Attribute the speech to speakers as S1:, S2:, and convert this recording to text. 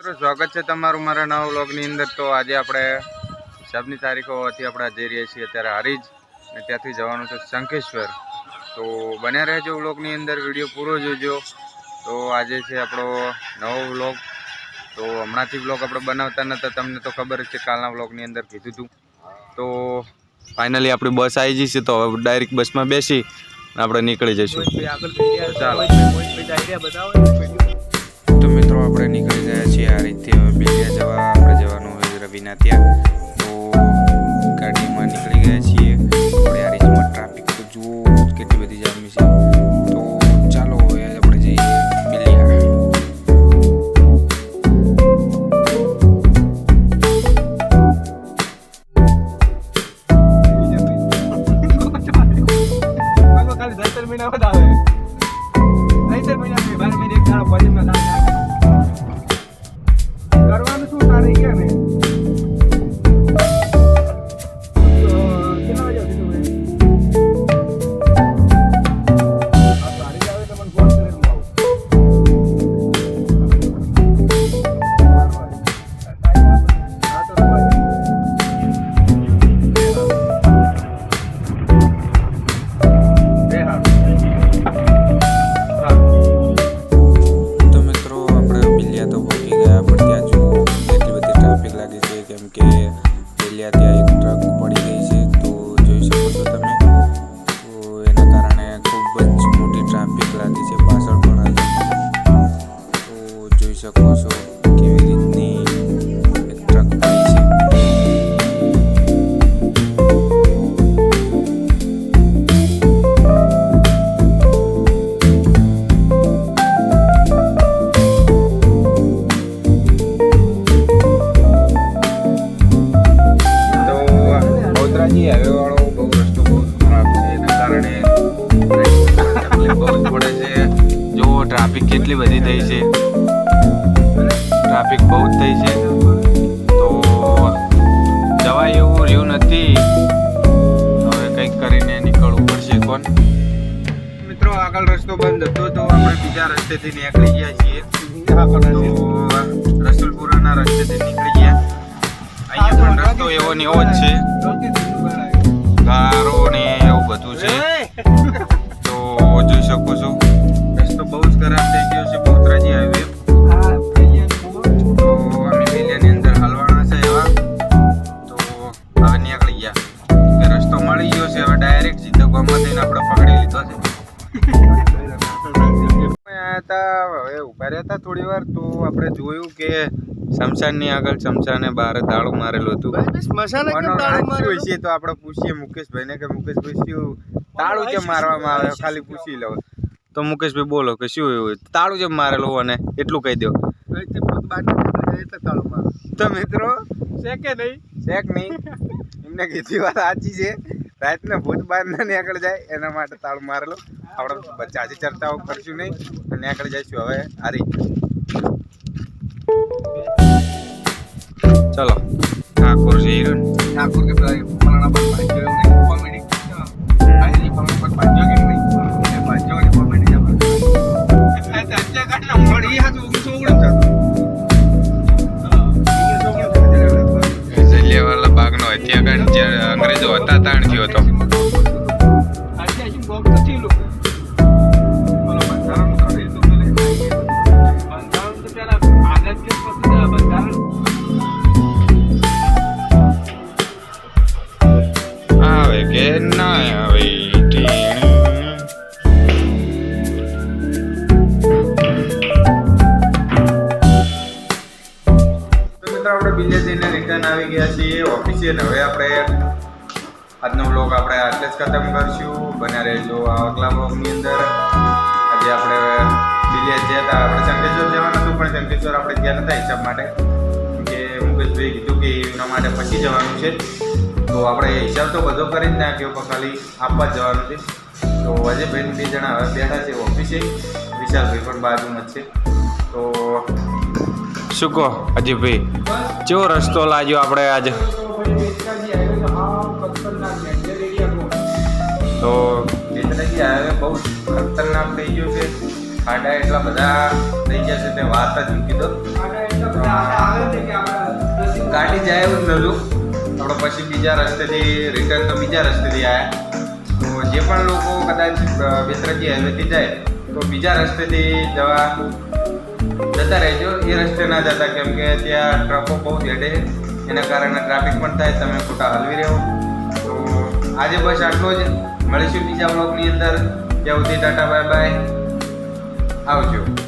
S1: મિત્રો સ્વાગત છે તમારું મારા નવા વ્લોગની અંદર. તો આજે આપણે સાહેબની તારીખો હોવાથી આપણે જઈ રહ્યા છીએ અત્યારે હારીજ અને ત્યાંથી જવાનું છે શંખેશ્વર. તો બન્યા રહેજો વ્લોગની અંદર વીડિયો પૂરો જોજો. તો આજે છે આપણો નવો વ્લોગ. તો હમણાંથી વ્લોગ આપણે બનાવતા નહોતા તમને તો ખબર જ છે કાલના વ્લોગની અંદર કીધું હતું તો ફાઇનલી આપણી બસ આવી જશે તો હવે ડાયરેક્ટ બસમાં બેસી આપણે નીકળી જઈશું. ચાલો. મિત્રો, આપણે નીકળી ગયા છીએ આ રીતે. હવે બેલિયા જવા, આપણે જવાનું હોય રવિના ત્યાં. તો ગાડીમાં નીકળી ગયા છીએ. આપણે આ રીતમાં ટ્રાફિક તો જુઓ કેટલી બધી જામી છે. તો ચાલો હવે આપણે જઈએ
S2: ખાલી દસ મહિના વધારે. નહીતર મહિના બાર મહિને એક દાડો નાખે. everybody in it. કેટલી
S1: બધી થઈ છે. ટ્રાફિક બહુ જ થઈ છે. તો જવાય એવું રહ્યું નથી. હવે કંઈક કરીને નીકળવું પડશે કોણ? મિત્રો આગળ રસ્તો બંધ હતો તો આપણે બીજા રસ્તેથી નીકળી ગયા છીએ. રસુલપુરાના રસ્તેથી નીકળી ગયા. અહીંયા પણ રસ્તો એવો ને એવો જ છે. ગારો ને એવું બધું છે. તો જોઈ શકો છો. રસ્તો મળી ગયો છે. હવે ડાયરેક્ટ સીધો થઈને આપણે પકડી લીધો છે. હવે ઊભા થોડી વાર તો આપણે જોયું કે શમશાનની આગળ શમશાને બહાર તાળું મારેલું હતું. તો આપણે પૂછીએ મુકેશભાઈને કે મુકેશભાઈ શું તાળું કેમ મારવામાં આવે? ખાલી પૂછી લો. તો મુકેશભાઈ બોલો કે શું એવું તાળું જેમ મારેલું અને એટલું કહી દો. તો મિત્રો?
S2: શેકે નહીં.
S1: શેક નહીં. એમને કીધી વાત સાચી છે. રાતના ભૂત બહાર ના નીકળ જાય એના માટે તાળું મારેલો આપણે બચ્ચાજી ચર્ચાઓ કરશું નહીં અને આગળ જઈશું હવે હારી. ચલો. ઠાકોર છે
S2: ઠાકોર કે પેલા
S1: જ્યારે અંગ્રેજો હતા, તાણ થયો હતો. આવે કે ના આવે આપણે બીજે દિને રિટર્ન આવી ગયા છીએ. ઓફિસે ને હવે આપણે આજનો બ્લોગ આપણે આટલે જ ખતમ કરશું. બન્યા રહેજો આગલા બ્લોગની અંદર. આજે આપણે બીજે ગયા હતા આપણે શંકેશ્વર જવાનું હતું, પણ શંકેશ્વર આપણે ગયા નતા હિસાબ માટે. કે મુકેશભાઈ કીધું કે એના માટે પછી જવાનું છે. તો આપણે હિસાબ તો બધો કરી જ નાખ્યો, પણ ખાલી આપવા જવાનું છે. તો અજયભાઈ બે જણા હવે બેઠા છે ઓફિસે. વિશાલભાઈ પણ બાજુમાં છે. તો શું કહો અજયભાઈ કેવો રસ્તો લાગ્યો આપણે આજે? તો બેતરજી હવે બહુ ખતરનાક થઈ ગયો છે. ખાડા એટલા બધા થઈ ગયા છે તે વાત જ મૂકી દો. ગાડી જાય એવું જ નહોતું આપણે પછી બીજા રસ્તેથી રિટર્ન તો બીજા રસ્તેથી આવ્યા તો જે પણ લોકો કદાચ બેતરાજી હાઈવેથી જાય તો બીજા રસ્તેથી જવા જતા રહેજો. એ રસ્તે ના જતા કેમ કે ત્યાં ટ્રકો બહુ જડે એના કારણે ટ્રાફિક પણ થાય તમે ખોટા હલવી રહ્યો આજે બસ આટલો જ. મળીશું બીજા બ્લોગની અંદર. ત્યાં સુધી ટાટા બાય બાય આવજો.